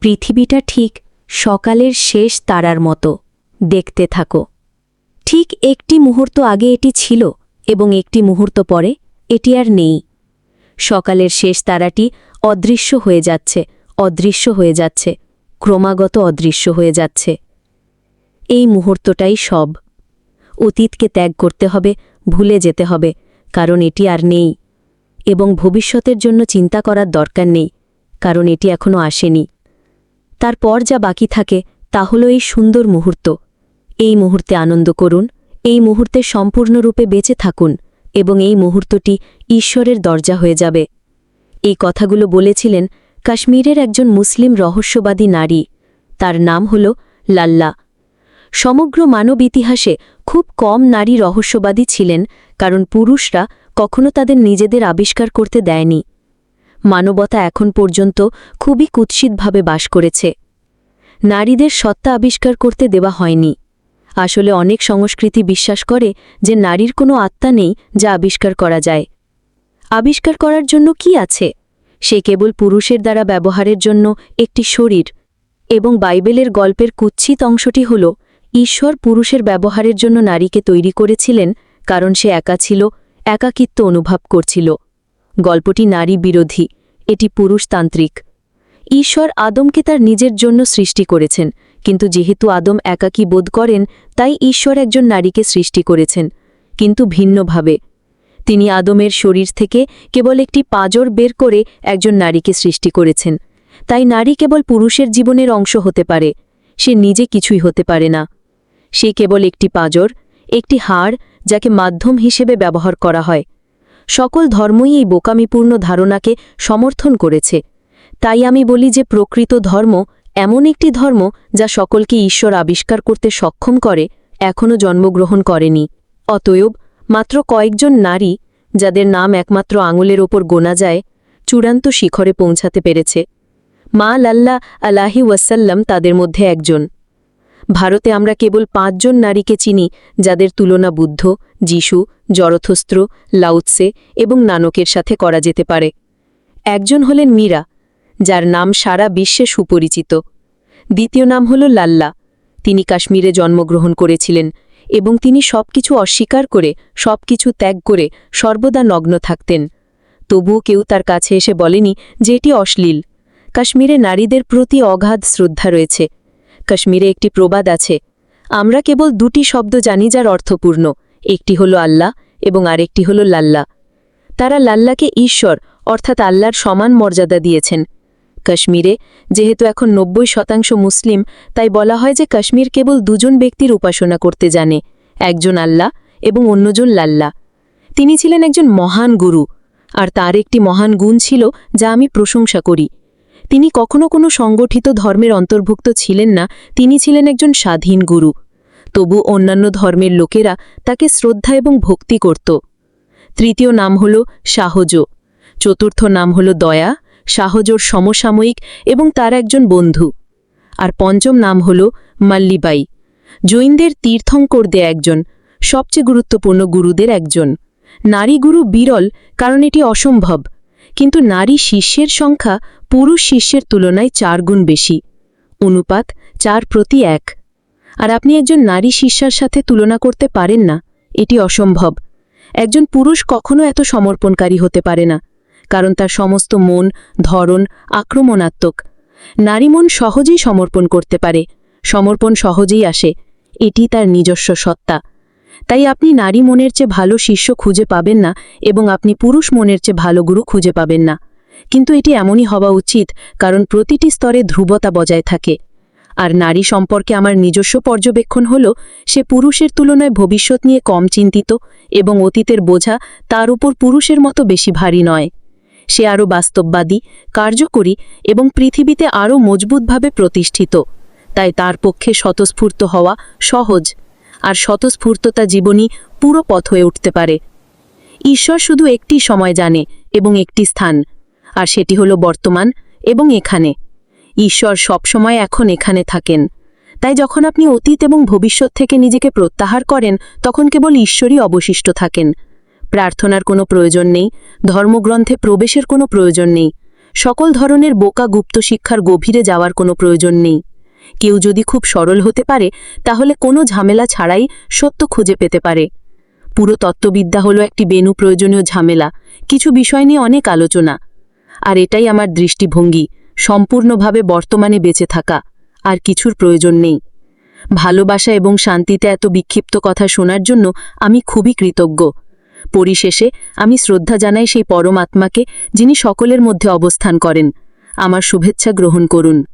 পৃথিবীটা ঠিক সকালের শেষ তারার মতো। দেখতে থাকো। ঠিক একটি মুহূর্ত আগে এটি ছিল এবং একটি মুহূর্ত পরে এটি আর নেই। সকালের শেষ তারাটি অদৃশ্য হয়ে যাচ্ছে, অদৃশ্য হয়ে যাচ্ছে, ক্রমাগত অদৃশ্য হয়ে যাচ্ছে। এই মুহূর্তটাই সব। অতীতকে ত্যাগ করতে হবে, ভুলে যেতে হবে, কারণ এটি আর নেই। এবং ভবিষ্যতের জন্য চিন্তা করার দরকার নেই, কারণ এটি এখনও আসেনি। তারপর যা বাকি থাকে, তা হল এই সুন্দর মুহূর্ত। এই মুহূর্তে আনন্দ করুন, এই মুহূর্তে সম্পূর্ণরূপে বেঁচে থাকুন, এবং এই মুহূর্তটি ঈশ্বরের দরজা হয়ে যাবে। এই কথাগুলো বলেছিলেন কাশ্মীরের একজন মুসলিম রহস্যবাদী নারী। তার নাম হল লাল্লা। সমগ্র মানব ইতিহাসে খুব কম নারী রহস্যবাদী ছিলেন, কারণ পুরুষরা কখনো তাদের নিজেদের আবিষ্কার করতে দেয়নি। মানবতা এখন পর্যন্ত খুবই কুৎসিতভাবে বাস করেছে। নারীদের সত্তা আবিষ্কার করতে দেওয়া হয়নি। আসলে অনেক সংস্কৃতি বিশ্বাস করে যে নারীর কোনো আত্মা নেই যা আবিষ্কার করা যায়। আবিষ্কার করার জন্য কি আছে? সে কেবল পুরুষের দ্বারা ব্যবহারের জন্য একটি শরীর এবং বাইবেলের গল্পের কুৎসিত অংশটি হল, ঈশ্বর পুরুষের ব্যবহারের জন্য নারীকে তৈরি করেছিলেন কারণ সে একা ছিল, একাকিত্ব অনুভব করছিল। গল্পটি নারী বিরোধী, এটি পুরুষতান্ত্রিক। ঈশ্বর আদমকে তার নিজের জন্য সৃষ্টি করেছেন, কিন্তু যেহেতু আদম একাকী বোধ করেন, তাই ঈশ্বর একজন নারীকে সৃষ্টি করেছেন, কিন্তু ভিন্নভাবে। তিনি আদমের শরীর থেকে কেবল একটি পাজর বের করে একজন নারীকে সৃষ্টি করেছেন, তাই নারী কেবল পুরুষের জীবনের অংশ হতে পারে, সে নিজে কিছুই হতে পারে না। সে কেবল একটি পাজর, একটি হাড়, যাকে মাধ্যম হিসেবে ব্যবহার করা হয়। সকল ধর্মই এই বোকামিপূর্ণ ধারণাকে সমর্থন করেছে। তাই আমি বলি যে প্রকৃত ধর্ম এমন একটি ধর্ম যা সকলকে ঈশ্বর আবিষ্কার করতে সক্ষম করে, এখনও জন্মগ্রহণ করেনি। অতএব মাত্র কয়েকজন নারী, যাদের নাম একমাত্র আঙুলের ওপর গোনা যায়, চূড়ান্ত শিখরে পৌঁছাতে পেরেছে। মা লাল্লা আলাহি ওয়াসাল্লাম তাদের মধ্যে একজন। ভারতে আমরা কেবল পাঁচজন নারীকে চিনি, যাদের তুলনা বুদ্ধ, যিশু জরথস্ত্র লাউৎসে এবং নানকের সাথে করা যেতে পারে। একজন হলেন মীরা, যার নাম সারা বিশ্বে সুপরিচিত। দ্বিতীয় নাম হল লাল্লা। তিনি কাশ্মীরে জন্মগ্রহণ করেছিলেন এবং তিনি সবকিছু অস্বীকার করে, সবকিছু ত্যাগ করে সর্বদা নগ্ন থাকতেন। তবুও কেউ তার কাছে এসে বলেনি যে এটি অশ্লীল। কাশ্মীরে নারীদের প্রতি অগাধ শ্রদ্ধা রয়েছে। কাশ্মীরে একটি প্রবাদ আছে। আমরা কেবল দুটি শব্দ জানি যার অর্থপূর্ণ একটি হল আল্লাহ এবং আরেকটি হল লাল্লা তারা লাল্লাকে ঈশ্বর, অর্থাৎ আল্লাহর সমান মর্যাদা দিয়েছেন। কাশ্মীরে যেহেতু এখন নব্বই শতাংশ মুসলিম, তাই বলা হয় যে কাশ্মীর কেবল দুজন ব্যক্তির উপাসনা করতে জানে, একজন আল্লাহ এবং অন্যজন লাল্লা তিনি ছিলেন একজন মহান গুরু, আর তার একটি মহান গুণ ছিল যা আমি প্রশংসা করি। তিনি কখনো কোনো সংগঠিত ধর্মের অন্তর্ভুক্ত ছিলেন না, তিনি ছিলেন একজন স্বাধীন গুরু। তবু অন্যান্য ধর্মের লোকেরা তাকে শ্রদ্ধা এবং ভক্তি করত। তৃতীয় নাম হল সাহজ। চতুর্থ নাম হল দয়া। সাহজোর সমসাময়িক এবং তার একজন বন্ধু। আর পঞ্চম নাম হল মাল্লিবাই। জৈনদের তীর্থঙ্কর তীর্থঙ্করদের একজন, সবচেয়ে গুরুত্বপূর্ণ গুরুদের একজন। নারী গুরু বিরল, কারণ এটি অসম্ভব। কিন্তু নারী শিষ্যের সংখ্যা পুরুষ শিষ্যের তুলনায় চার গুণ বেশি। অনুপাত চার প্রতি এক। আর আপনি একজন নারী শিষ্যার সাথে তুলনা করতে পারেন না, এটি অসম্ভব। একজন পুরুষ কখনো এত সমর্পণকারী হতে পারে না, কারণ তার সমস্ত মন, ধরন আক্রমণাত্মক। নারী মন সহজেই সমর্পণ করতে পারে, সমর্পণ সহজেই আসে, এটি তার নিজস্ব সত্তা। তাই আপনি নারী মনের চেয়ে ভালো শিষ্য খুঁজে পাবেন না এবং আপনি পুরুষ মনের চেয়ে ভালো গুরু খুঁজে পাবেন না। কিন্তু এটি এমনই হওয়া উচিত, কারণ প্রতিটি স্তরে ধ্রুবতা বজায় থাকে। আর নারী সম্পর্কে আমার নিজস্ব পর্যবেক্ষণ হল, সে পুরুষের তুলনায় ভবিষ্যৎ নিয়ে কম চিন্তিত এবং অতীতের বোঝা তার উপর পুরুষের মতো বেশি ভারী নয়। সে আরও বাস্তববাদী, কার্যকরী এবং পৃথিবীতে আরও মজবুতভাবে প্রতিষ্ঠিত। তাই তার পক্ষে স্বতঃস্ফূর্ত হওয়া সহজ। আর স্বতঃস্ফূর্ততা জীবনী পুরো পথ হয়ে উঠতে পারে। ঈশ্বর শুধু একটি সময় জানে এবং একটি স্থান, আর সেটি হল বর্তমান এবং এখানে। ঈশ্বর সবসময় এখন এখানে থাকেন। তাই যখন আপনি অতীত এবং ভবিষ্যৎ থেকে নিজেকে প্রত্যাহার করেন, তখন কেবল ঈশ্বরই অবশিষ্ট থাকেন। প্রার্থনার কোনো প্রয়োজন নেই, ধর্মগ্রন্থে প্রবেশের কোনো প্রয়োজন নেই, সকল ধরনের বোকা গুপ্ত শিক্ষার গভীরে যাওয়ার কোনো প্রয়োজন নেই। কেউ যদি খুব সরল হতে পারে, তাহলে কোনো ঝামেলা ছাড়াই সত্য খুঁজে পেতে পারে। পুরো তত্ত্ববিদ্যা হলো একটি বেনু প্রয়োজনীয় ঝামেলা, কিছু বিষয় নিয়ে অনেক আলোচনা। আর এটাই আমার দৃষ্টিভঙ্গি, সম্পূর্ণভাবে বর্তমানে বেঁচে থাকা, আর কিছুর প্রয়োজন নেই। ভালোবাসা এবং শান্তিতে এত বিক্ষিপ্ত কথা শোনার জন্য আমি খুবই কৃতজ্ঞ। পরিশেষে আমি শ্রদ্ধা জানাই সেই পরমাত্মাকে, যিনি সকলের মধ্যে অবস্থান করেন। আমার শুভেচ্ছা গ্রহণ করুন।